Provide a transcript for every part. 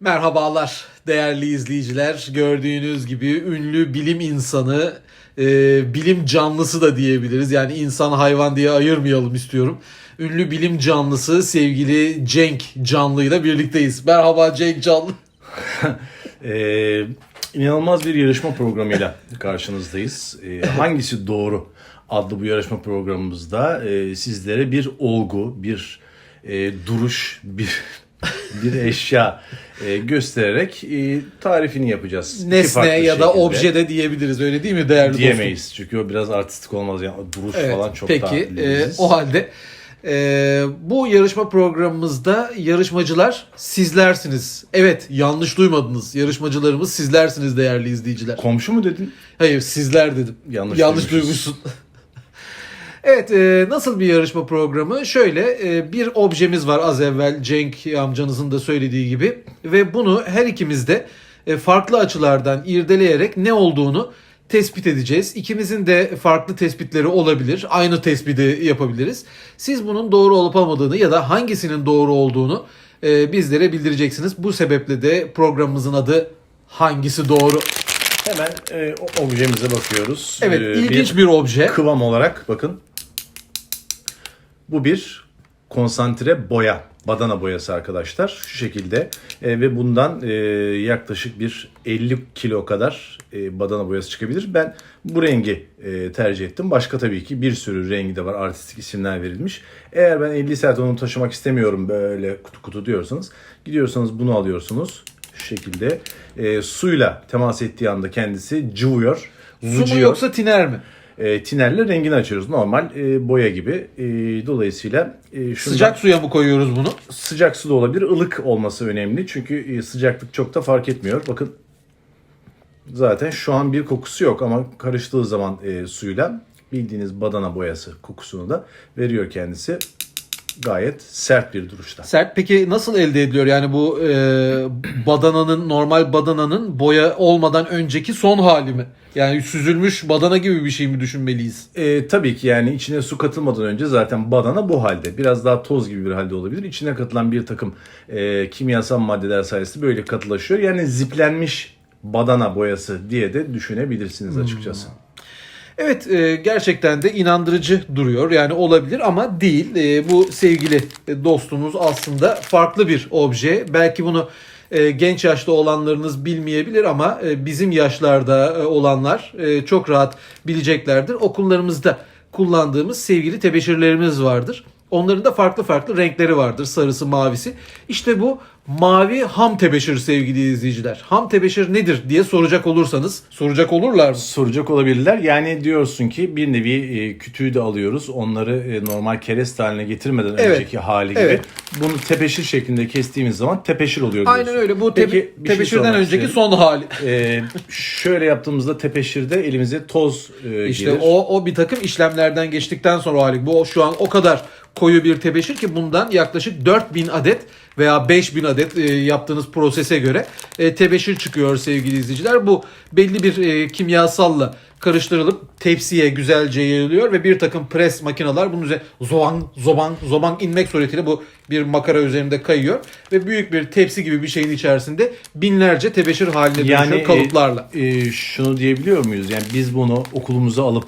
Merhabalar değerli izleyiciler. Gördüğünüz gibi ünlü bilim insanı, e, bilim canlısı da diyebiliriz. Yani insan hayvan diye ayırmayalım istiyorum. Ünlü bilim canlısı sevgili Cenk Canlı ile birlikteyiz. Merhaba Cenk Canlı. Ee, inanılmaz bir yarışma programıyla karşınızdayız. Ee, hangisi doğru adlı bu yarışma programımızda e, sizlere bir olgu, bir e, duruş, bir bir eşya e, göstererek e, tarifini yapacağız. Nesne ya da şekilde. obje de diyebiliriz öyle değil mi değerli dostum? diyemeyiz. Çünkü o biraz artistik olmaz yani duruş Evet, falan çok peki daha e, leziz. o halde e, bu yarışma programımızda yarışmacılar sizlersiniz. Evet yanlış duymadınız. Yarışmacılarımız sizlersiniz değerli izleyiciler. Komşu mu dedin? Hayır sizler dedim. Yanlış Yanlış duymuşsun. Evet e, nasıl bir yarışma programı? Şöyle e, bir objemiz var az evvel Cenk amcanızın da söylediği gibi. Ve bunu her ikimiz de e, farklı açılardan irdeleyerek ne olduğunu tespit edeceğiz. İkimizin de farklı tespitleri olabilir. Aynı tespiti yapabiliriz. Siz bunun doğru olup olmadığını ya da hangisinin doğru olduğunu e, bizlere bildireceksiniz. Bu sebeple de programımızın adı hangisi doğru? Hemen e, objemize bakıyoruz. Evet Ee, ilginç bir obje. kıvam olarak bakın. Bu bir konsantre boya. Badana boyası arkadaşlar. Şu şekilde. E, ve bundan e, yaklaşık bir 50 kilo kadar e, badana boyası çıkabilir. Ben bu rengi e, tercih ettim. Başka tabii ki bir sürü rengi de var. Artistik isimler verilmiş. Eğer ben 50 saat onu taşımak istemiyorum böyle kutu kutu diyorsanız gidiyorsanız bunu alıyorsunuz. Şu şekilde e, suyla temas ettiği anda kendisi cıvıyor. Su mu yoksa tiner mi? E, tinerle rengini açıyoruz. Normal e, boya gibi. E, dolayısıyla e, şundan- Sıcak suya mı koyuyoruz bunu? sıcak su da olabilir. ılık olması önemli. Çünkü e, sıcaklık çok da fark etmiyor. Bakın zaten şu an bir kokusu yok ama karıştığı zaman e, suyla bildiğiniz badana boyası kokusunu da veriyor kendisi. Gayet sert bir duruşta. Sert peki nasıl elde ediliyor? Yani bu e, badananın normal badananın boya olmadan önceki son hali mi? Yani süzülmüş badana gibi bir şey mi düşünmeliyiz? E, tabii ki yani içine su katılmadan önce zaten badana bu halde. Biraz daha toz gibi bir halde olabilir. İçine katılan bir takım e, kimyasal maddeler sayesinde böyle katılaşıyor. Yani ziplenmiş badana boyası diye de düşünebilirsiniz açıkçası. Evet e, gerçekten de inandırıcı duruyor. Yani olabilir ama değil. E, bu sevgili dostumuz aslında farklı bir obje. Belki bunu e, genç yaşta olanlarınız bilmeyebilir ama e, bizim yaşlarda e, olanlar e, çok rahat bileceklerdir. Okullarımızda kullandığımız sevgili tebeşirlerimiz vardır. Onların da farklı farklı renkleri vardır. Sarısı, mavisi. İşte bu mavi ham tebeşir sevgili izleyiciler. Ham tebeşir nedir diye soracak olursanız, soracak olurlar mı? soracak olabilirler. Yani diyorsun ki bir nevi e, kütüğü de alıyoruz. Onları e, normal kereste haline getirmeden Evet. önceki hali gibi. Evet. Bunu tepeşir şeklinde kestiğimiz zaman tepeşir oluyor diyorsun. Aynen öyle. Bu Peki, tebe- bir şey önceki son hali. E, şöyle yaptığımızda tepeşirde elimize toz e, İşte gelir. o o bir takım işlemlerden geçtikten sonra o hali. Bu şu an o kadar koyu bir tebeşir ki bundan yaklaşık 4000 adet veya 5000 adet e, yaptığınız prosese göre e, tebeşir çıkıyor sevgili izleyiciler. Bu belli bir e, kimyasalla karıştırılıp tepsiye güzelce yayılıyor ve bir takım pres makineler bunun üzerine zoban zoban zoban inmek suretiyle bu bir makara üzerinde kayıyor ve büyük bir tepsi gibi bir şeyin içerisinde binlerce tebeşir haline dönüşüyor yani kalıplarla. e, e, şunu diyebiliyor muyuz? Yani biz bunu okulumuza alıp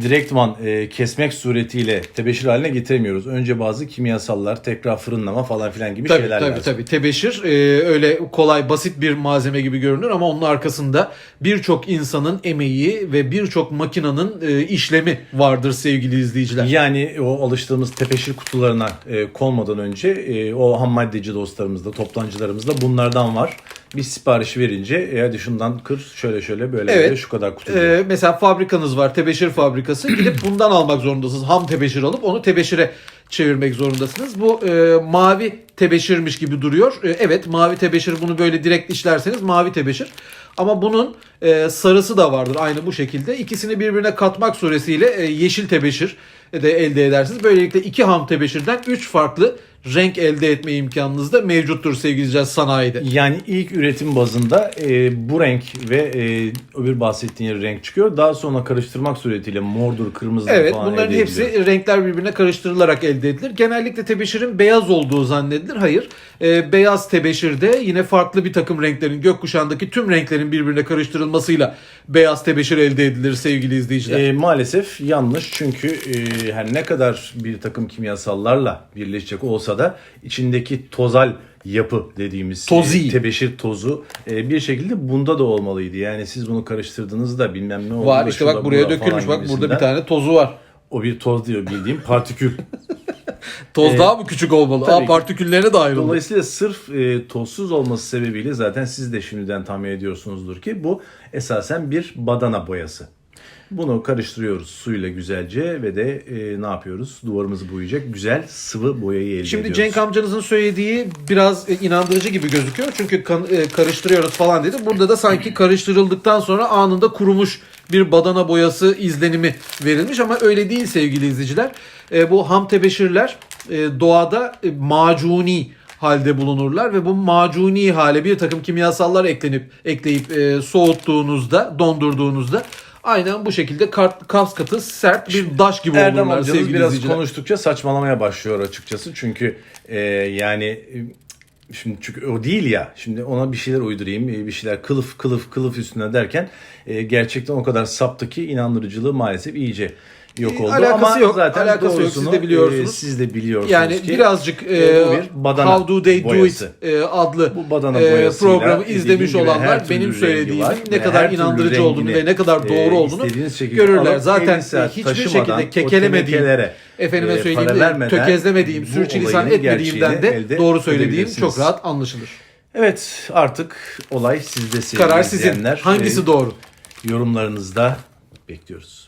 direktman e, kesmek suretiyle tebeşir haline getiremiyoruz. Önce bazı kimyasallar, tekrar fırınlama falan filan gibi Tabii şeyler tabii lazım. tabii. Tebeşir e, öyle kolay basit bir malzeme gibi görünür ama onun arkasında birçok insanın emeği ve birçok makinanın e, işlemi vardır sevgili izleyiciler. Yani o alıştığımız tepeşir kutularına e, konmadan önce e, o ham maddeci dostlarımızda, toptancılarımızda bunlardan var. Bir sipariş verince e, hadi şundan kır şöyle şöyle böyle Evet. böyle şu kadar kutu. E, mesela fabrikanız var, tebeşir fabrikası. Gidip bundan almak zorundasınız. Ham tebeşir alıp onu tebeşire çevirmek zorundasınız. Bu e, mavi tebeşirmiş gibi duruyor. E, evet mavi tebeşir bunu böyle direkt işlerseniz mavi tebeşir. Ama bunun e, sarısı da vardır aynı bu şekilde. İkisini birbirine katmak suretiyle e, yeşil tebeşir de elde edersiniz. Böylelikle iki ham tebeşirden üç farklı renk elde etme imkanınız da mevcuttur sevgili sanayide. Yani ilk üretim bazında e, bu renk ve e, öbür bahsettiğin renk çıkıyor. Daha sonra karıştırmak suretiyle mordur, kırmızıdır Evet falan bunların elde hepsi ediliyor. renkler birbirine karıştırılarak elde edilir. Genellikle tebeşirin beyaz olduğu zannedilir. Hayır. Ee, beyaz tebeşirde yine farklı bir takım renklerin gökkuşağındaki tüm renklerin birbirine karıştırılmasıyla beyaz tebeşir elde edilir sevgili izleyiciler. E, maalesef yanlış çünkü e, her ne kadar bir takım kimyasallarla birleşecek olsa da içindeki tozal yapı dediğimiz Tozi. e, tebeşir tozu e, bir şekilde bunda da olmalıydı. Yani siz bunu karıştırdığınızda bilmem ne oldu. var da işte bak buraya dökülmüş bak burada bir tane tozu var. O bir toz diyor bildiğim partikül. Toz Ee, daha mı küçük olmalı? tabii Aa partiküllerine de ayrıldı. Dolayısıyla sırf e, tozsuz olması sebebiyle zaten siz de şimdiden tahmin ediyorsunuzdur ki bu esasen bir badana boyası. Bunu karıştırıyoruz suyla güzelce ve de e, ne yapıyoruz? Duvarımızı boyayacak güzel sıvı boyayı elde Şimdi ediyoruz. Cenk amcanızın söylediği biraz e, inandırıcı gibi gözüküyor. Çünkü kan- e, karıştırıyoruz falan dedi. Burada da sanki karıştırıldıktan sonra anında kurumuş bir badana boyası izlenimi verilmiş ama öyle değil sevgili izleyiciler. E, Bu ham tebeşirler e, doğada e, macuni halde bulunurlar ve bu macuni hale bir takım kimyasallar eklenip ekleyip e, soğuttuğunuzda, dondurduğunuzda aynen bu şekilde kart, kas katı sert bir daş gibi Erdem olurlar amcanız sevgili biraz izleyiciler. konuştukça saçmalamaya başlıyor açıkçası. Çünkü e, yani e, şimdi çünkü o değil ya. Şimdi ona bir şeyler uydurayım, e, bir şeyler kılıf kılıf kılıf üstüne derken e, gerçekten o kadar saptı ki inandırıcılığı maalesef iyice yok oldu. alakası Ama yok, zaten alakası yok. Siz de biliyorsunuz. e, siz de biliyorsunuz Yani ki birazcık e, e, bu bir badana How Do They Do boyası. It e, adlı Bu badana e, programı izlemiş olanlar benim söylediğimin var ne kadar inandırıcı olduğunu ve ne kadar e, doğru olduğunu görürler. Zaten 50 saat hiçbir şekilde kekelemediğim, efendime e, söyleyeyim tökezlemediğim, sürçülisan etmediğimden de doğru söylediğim çok rahat anlaşılır. Evet artık olay sizde sevgili Karar sizin. Hangisi E, doğru? Yorumlarınızda bekliyoruz.